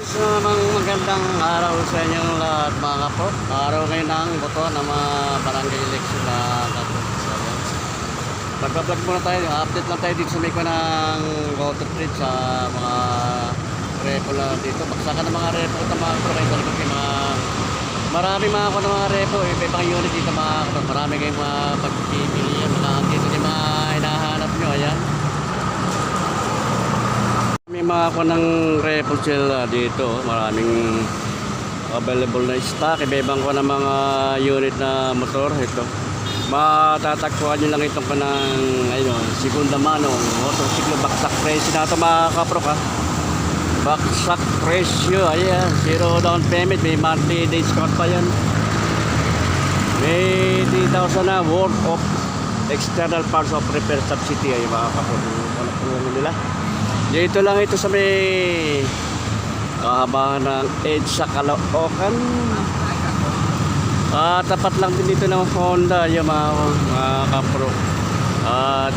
Namang magandang araw sa inyong lahat mga kapo. Araw ngayon ng boto ng mga barangay election na yan. Magbablog muna tayo. Update lang tayo dito sa may ko ng voter trade sa mga repo na dito. Baksakan ng mga repo at mga pro kayo talaga kayo mga marami mga ako ng mga repo. Iba ibang unit dito mga kapo. Marami kayong mga pagpipili yan. Mga dito yung mga hinahanap nyo. Ayan. May mga ako ng repo sila dito. Maraming available na stock. Iba-ibang ko ng mga unit na motor. Ito. Matatagpuan nyo lang itong kanang ayun, segunda mano motorsiklo baksak presyo na ito mga kaprok ha. Baksak presyo. Ayan. Zero down payment. May monthly discount pa yan. May 3,000 na worth of external parts of repair subsidy ay mga kaprok. Ano po nila? Dito lang ito sa may kahabahan ng edge sa Caloocan. Ah, tapat lang din dito ng Honda yung mga, kapro. At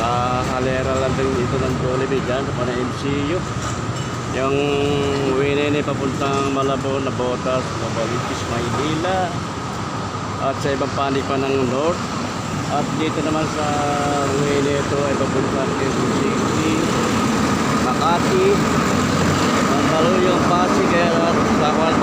sa halera lang din dito ng Jollibee dyan sa MCU. Yung winene papuntang Malabon na Botas, Mabalitis, Maynila. At sa ibang panig pa ng North. At dito naman sa winene ito ay papuntang City. Makati, Mandaluyong, Pasig, at sa kwan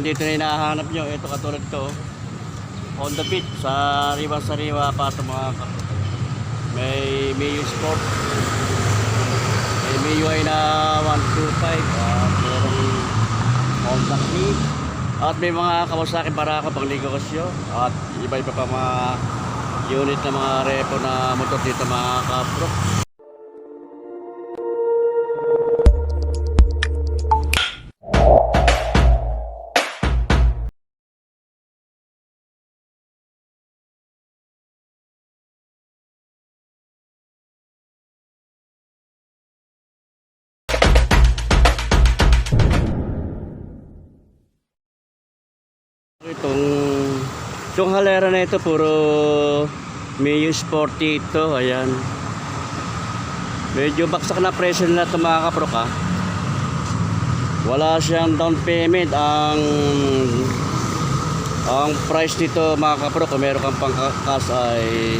andito na hinahanap nyo. Ito katulad to. On the beat. Sariwa-sariwa pa ito mga. May Miyu Sport. May Miyu ay na 125. At merong Honda Click. At may mga Kawasaki para ako pang negosyo. At iba-iba pa mga unit na mga repo na motor dito mga kapro. Itong halera na ito puro Mio Sporty ito, ayan. Medyo baksak na presyo nila ito mga kaprok ha. Wala siyang down payment. Ang ang price dito mga kaprok kung meron kang pangkas ay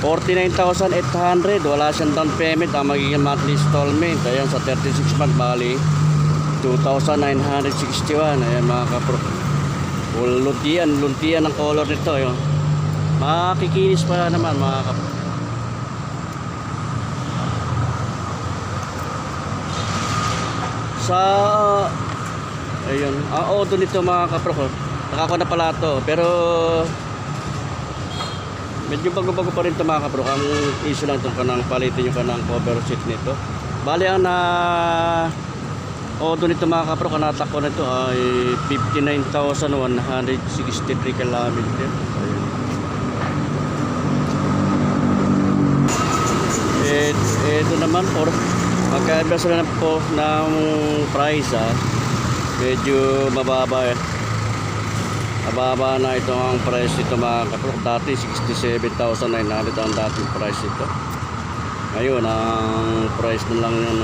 49,800 wala siyang down payment. Ang magiging monthly installment ayan sa 36 month bali 2,961 ayan mga kaprok luntian luntian ang color nito yun. Makikinis pa naman mga kap sa ayun ang odo nito mga kapro ko nakako na pala to pero medyo bago-bago pa rin ito mga kapro ang issue lang itong kanang palitin yung kanang cover sheet nito. Bali ang na odo nito mga kapro kanatak ko nito ay 59,163 kilometer Et, ito naman for magkaiba sila ng, po, ng price ah. Medyo mababa eh. Mababa na ito ang price nito mga kapro. Dati 67,900 ang dating price ito. Ngayon ang price na lang yun.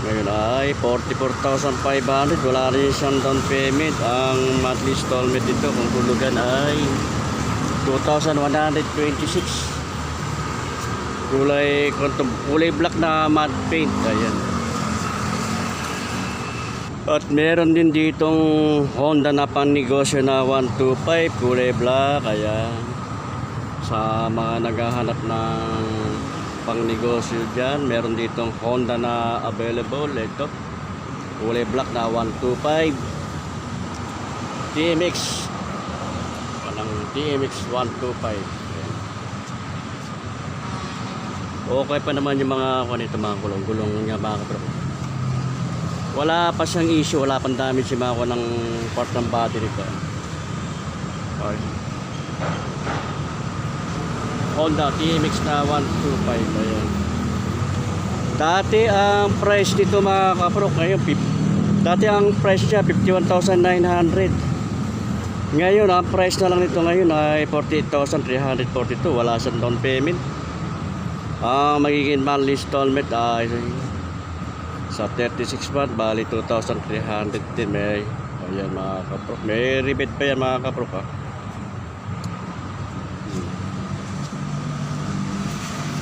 Ngayon ay 44,500. Wala rin siyang down payment. Ang monthly installment dito kung tulugan ay 2,126 kulay kulay black na matte paint. Ayan. At meron din ditong Honda na pannegosyo na 125 kulay black. Ayan. Sa mga naghahanap ng pangnegosyo dyan meron ditong Honda na available ito kulay black na 125 TMX walang TMX 125 ayan. Okay pa naman yung mga kuha nito mga gulong-gulong niya mga kapro. Wala pa siyang issue, wala pang damage si Mako ng part ng battery ko. Okay. Honda TMX na 125 ayan. Dati ang price nito mga kaprok ngayon Dati ang price niya 51,900 Ngayon ang price na lang nito ngayon ay 48,342 Wala siyang down payment. Ang magiging monthly installment ay sa 36 month bali 2,300 din. May ayan mga kaprok. May rebate pa yan mga kaprok ha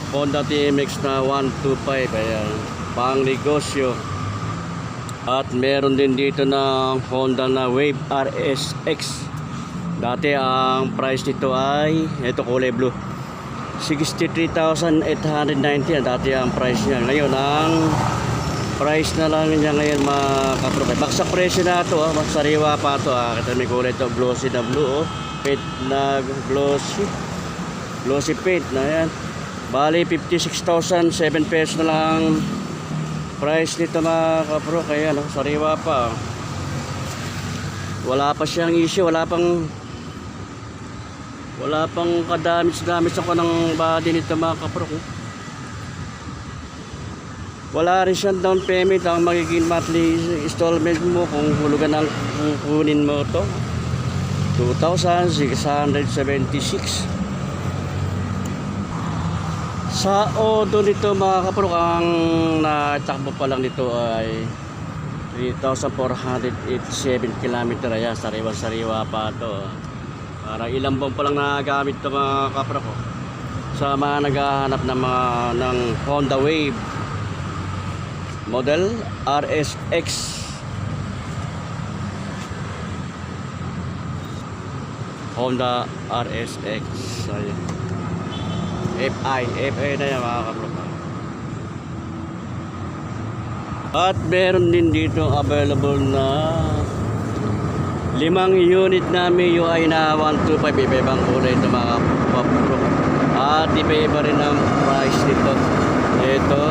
Honda TMX na 125 ayan pang negosyo at meron din dito ng Honda na Wave RSX dati ang price nito ay ito kulay blue 63,890 yan dati ang price niya ngayon ang price na lang niya ngayon mga kaprobe baksak presyo na ito ah. mas sariwa pa ito ah. kita may kulay ito glossy na blue oh. paint na glossy glossy paint na yan Bali 56,000, 7 pesos na lang price nito mga kapro. Kaya no, sariwa pa. Wala pa siyang issue, wala pang wala pang kadamage-damage ako ng body nito mga kapro. Wala rin siyang down payment ang magiging monthly installment mo kung hulugan ang kukunin mo to 2,676 sa Odo nito mga kaprok, ang natakbo pa lang nito ay 3,487 km ayan, sariwa-sariwa pa to. Para ilang buwan pa lang nagamit to mga kaprok sa mga naghahanap ng mga ng Honda Wave model RSX Honda RSX ayan FI, FI na yan mga kapropa. At meron din dito available na limang unit na MIUI na 125 iba-ibang kulay ito mga kapropa. At iba-iba rin ang price nito. Ito.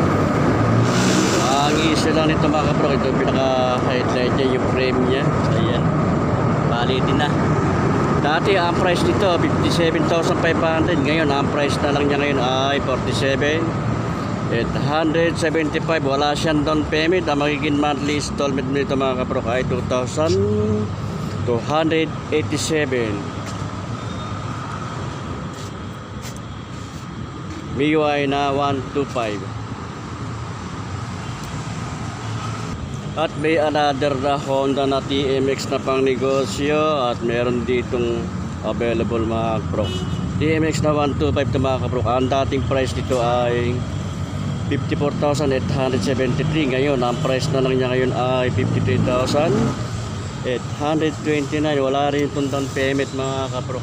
Ang isa lang nito mga kapropa. Ito yung pinaka-highlight niya, yung frame niya. Ayan. Bali din na. Dati ang price nito 57,500 ngayon ang price na lang niya ngayon ay 47 875 wala siyang down payment. Ang magiging monthly installment nito mga kapro ay 2,287 MIUI na 125 At may another na Honda na TMX na pang negosyo at meron ditong available mga pro. TMX na 125 na mga kapro. Ang dating price nito ay 54,873. Ngayon, ang price na lang niya ngayon ay 53,829. Wala rin itong down payment mga kapro.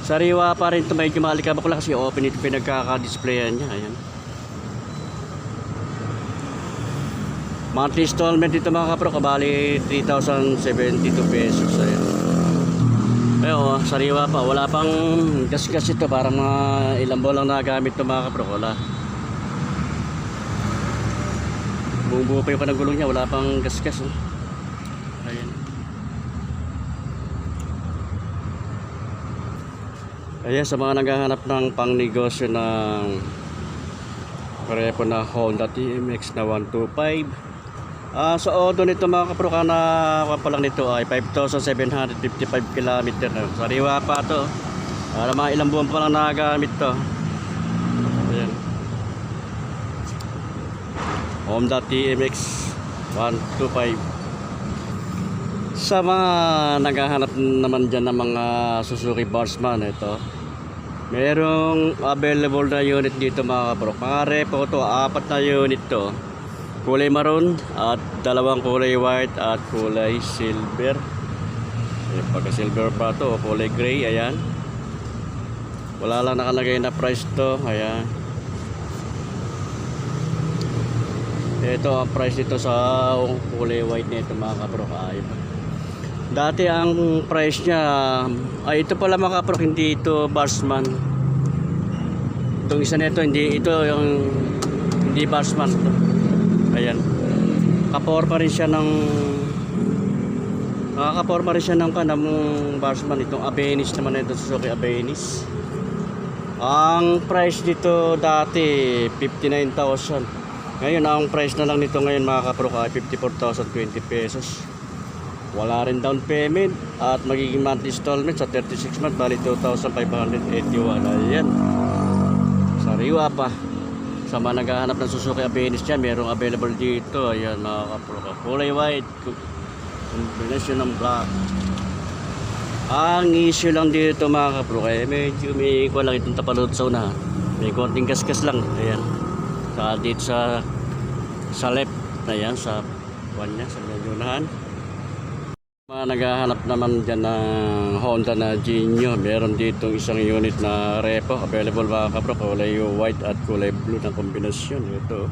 Sariwa pa rin ito. Medyo malikabak lang kasi open ito pinagkaka-displayan niya. Ayan. Monthly installment dito mga kapro, kabali 3,072 pesos. Ayan. Pero sariwa pa, wala pang gas-gas ito, parang mga ilang buwan lang nagamit ito mga kapro, wala. Bumubuo pa yung panagulong niya, wala pang gas-gas. Oh. Ayan. Ayan, sa mga naghahanap ng pangnegosyo ng pareho na Honda TMX na 125 Ah, sa Odo nito mga kapro na pa lang nito ay 5,755 km na. Sariwa pa to. Para mga ilang buwan pa lang nagagamit to. Ayan. Honda TMX 125. Sa mga naghahanap naman dyan ng mga Suzuki Barsman ito. Merong available na unit dito mga kapro. Mga repo to, apat na unit to kulay maroon at dalawang kulay white at kulay silver. Eh, pagka silver pa to kulay gray ayan. Wala lang nakalagay na price to ayan. Ito ang price nito sa kulay white nito mga kapro kaayos dati ang price niya ay ito pala mga kapro hindi ito barsman. Itong isa nito hindi ito yung hindi barsman. to Ayan. nakakaporma rin siya ng nakakaporma rin siya ng kanang barsman itong Abenis naman na ito Suzuki Abenis. Ang price dito dati 59,000 ngayon ang price na lang nito ngayon mga kapro ay 54,020 pesos. Wala rin down payment at magiging monthly installment sa 36 months bali 2,581 ayan. Sariwa pa sa mga naghahanap ng Suzuki Abenis dyan merong available dito. Ayan mga kapro kulay white. Combination ng black. Ang issue lang dito mga kapro kaya medyo may ko lang itong tapalot sa unahan may konting gasgas lang. Ayan. Sa dito sa sa left. Ayan sa buwan niya sa medyo unahan mga naghahanap naman dyan ng Honda na Genio. Meron dito isang unit na repo. Available mga kapro kulay white at kulay blue na kombinasyon. Ito.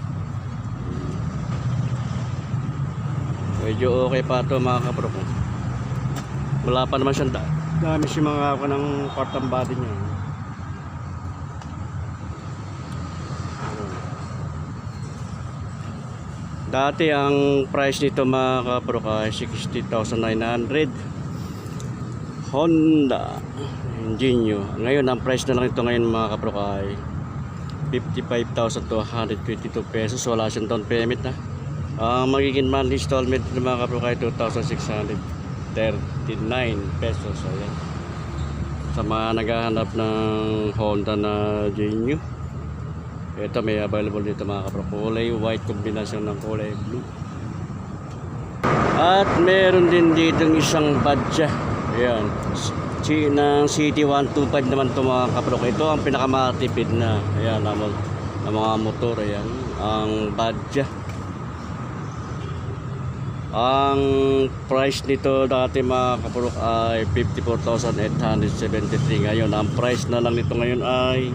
Medyo okay pa ito mga kapro wala pa naman siyang da dami si mga ako ng part ng body niya Dati ang price nito mga kapro ay 60,900 Honda Ingenio. Ngayon ang price na lang ito ngayon mga kapro ay 55,222 pesos. Wala siyang down payment na Ang magiging monthly installment ng mga kapro ay 2,639 pesos. Ayan. Sa mga naghahanap ng Honda na Genio ito may available dito mga kapro. Kulay white kombinasyon ng kulay blue. At meron din dito isang badya. Ayan. Ng CT125 naman ito mga kapro. Ito ang pinakamatipid na. Ayan, ang, ang mga motor. Ayan. Ang badya. Ang price nito dati mga kapro ay 54,873. Ngayon, ang price na lang nito ngayon ay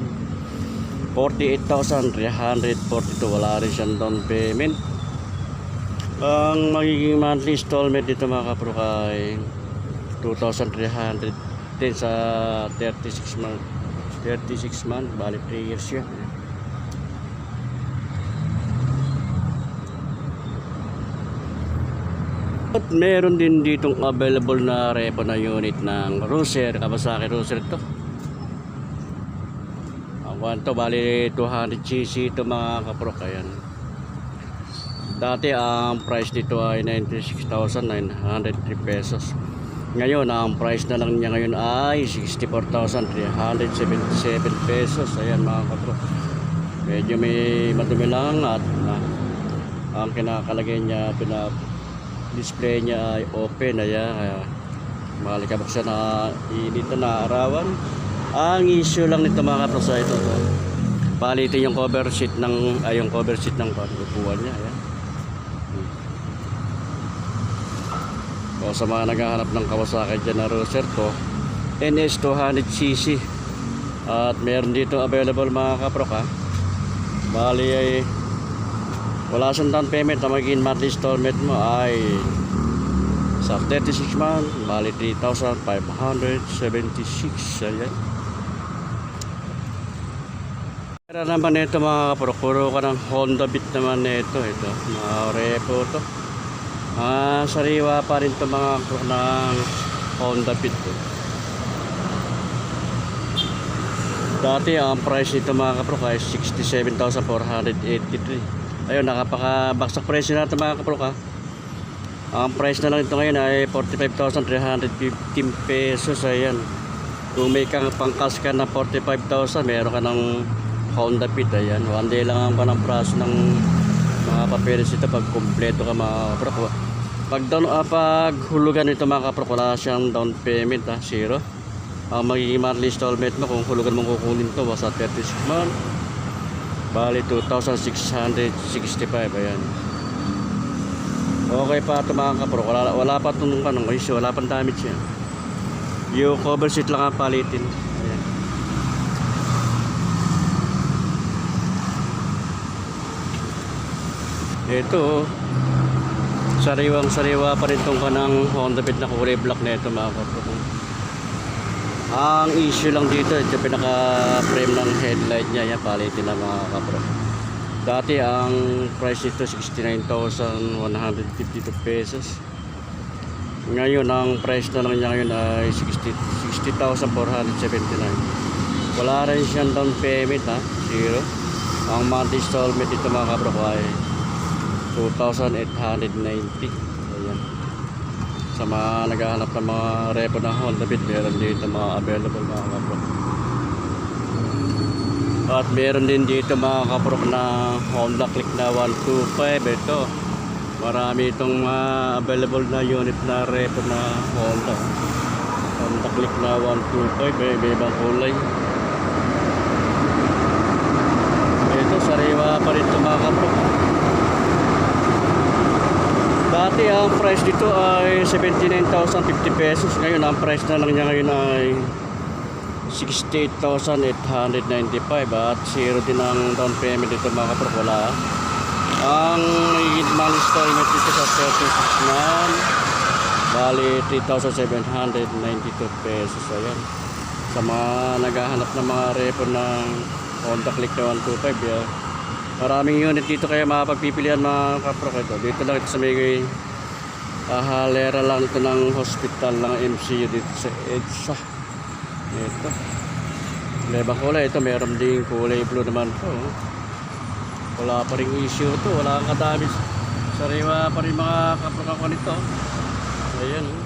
48,342 wala rin siyang down payment. Ang magiging monthly installment dito mga kapro ay 2,310 sa 36 month. 36 month bali 3 years yan at meron din ditong available na repo na unit ng Ruser. Kawasaki Ruser to Kuhan to, bali 200cc ito mga kaprok, ayan. Dati ang price dito ay 96,903 pesos. Ngayon, ang price na lang niya ngayon ay 64,377 pesos. Ayan mga kaprok. Medyo may madumi lang at ah, ang kinakalagay niya, pina display niya ay open. Ayan, kaya malikabok siya na init na arawan. Ang issue lang nito mga kaprosa ito to. Palitin yung cover sheet ng ay yung cover sheet ng upuan niya, ayan. O sa mga naghahanap ng Kawasaki dyan na to, NS 200cc. At meron dito available mga kaprok ha. Bali ay wala siyang down payment na magiging monthly installment mo ay sa 36 month, bali 3,576. Ayan. Pero naman ito mga kapro, puro ka ng Honda Beat naman ito. Ito, mga repo to. Ah, sariwa pa rin ito mga kapro ng Honda Beat to. Dati ang price nito mga kapro ay 67,483. Ayun, nakapaka-baksak presyo na ito mga kapro ka. Ang price na lang ito ngayon ay 45,315 pesos. Ayan. Kung may kang pangkas ka na 45,000, meron ka ng Honda Fit. Ayan. One day lang ang panang praso ng mga papeles ito pag kumpleto ka mga kapro. Pag, down, ah, pag hulugan ito mga kapro, wala siyang down payment ha, zero. Ang magiging monthly installment mo kung hulugan mong kukunin to sa 36 month. Bali 2,665. Ayan. Okay pa ito mga kapro. Wala, wala pa itong issue. Wala pang damage yan. Yung cover sheet lang ang palitin. Ayan. Ito, oh. sariwang sariwa pa rin itong kanang Honda Beat na kulay black na ito mga kapro. Ang issue lang dito, ito pinaka frame ng headlight niya. Yan, palitin na mga kapro. Dati ang price nito 69,152 pesos. Ngayon ang price na lang niya ngayon ay 60 60,479. Wala rin siyang down payment ha, zero. Ang monthly installment dito mga ko ay 2,890. Ayan. Sa mga naghahanap ng mga repo na Honda Beat, meron dito mga available mga kabro. At meron din dito mga kaprok na Honda Click na 125 ito. Marami itong mga available na unit na repo na Honda. Honda Click na 125 may may ibang kulay. Ito sariwa pa rin ito mga kaprok. Dati ang price dito ay 79,050 pesos. Ngayon ang price na lang niya ngayon ay 68,895 at zero din ang down payment dito mga kaprok wala. Ang monthly installment dito sa 36 month bali 3,792 pesos. Ayan. Sa mga naghahanap ng mga repo ng Honda Click na 125 yan maraming unit dito kaya makapagpipilian mga kaprok ito dito lang ito sa may uh, halera lang ito ng hospital ng MCU dito sa EDSA ito. Lebang kulay. Ito meron ding kulay blue naman to. oh. Wala pa rin issue to. Wala kang kadami. Sariwa pa rin mga kaprakako nito. Ayan. oh.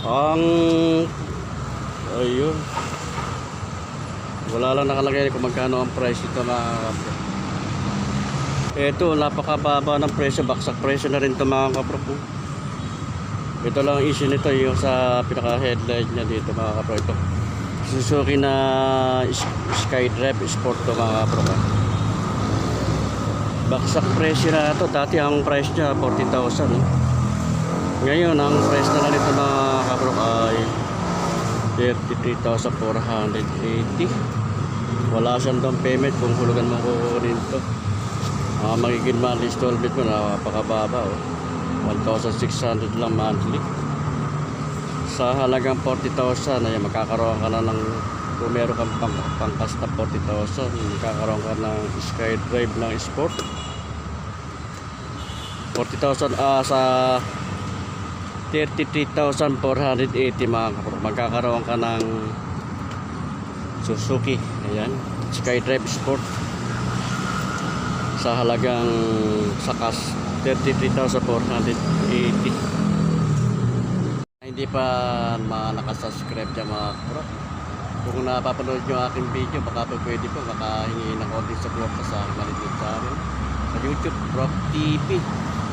Ang... Ayun. Wala lang nakalagay kung magkano ang price ito mga kapro. Ito, napakababa ng presyo. Baksak presyo na rin ito mga kapro. Ito lang ang issue nito yung sa pinaka headlight niya dito mga kapro ito. Suzuki na Skydrive Sport to mga kapro. Baksak presyo na ito. Dati ang price niya 40,000. eh. Ngayon ang price na lang nito mga kapro ay 33,480. Wala siyang down payment kung hulugan mo kukunin to. Ah, magiging monthly installment mo napakababa oh. 1,600 lang monthly. Sa halagang 40,000 ay makakaroon ka na ng kung meron kang pang, pangkas na 40,000 makakaroon ka ng Skydrive ng Sport 40,000 ah sa 33,480 mga kapatid. magkakaroon ka ng Suzuki ayan. Skydrive Sport. Sa halagang sakas 33,480 hindi pa mga nakasubscribe dyan mga bro kung napapanood nyo aking video baka pa pwede po baka hingi ng konting support sa aking maliit channel. Sa YouTube Rock TV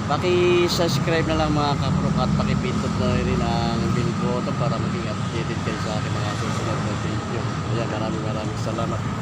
paki-subscribe na lang mga kapro at pakipindot na rin ang bell button para maging updated kayo sa aking mga susunod na video. Ayan, maraming maraming salamat.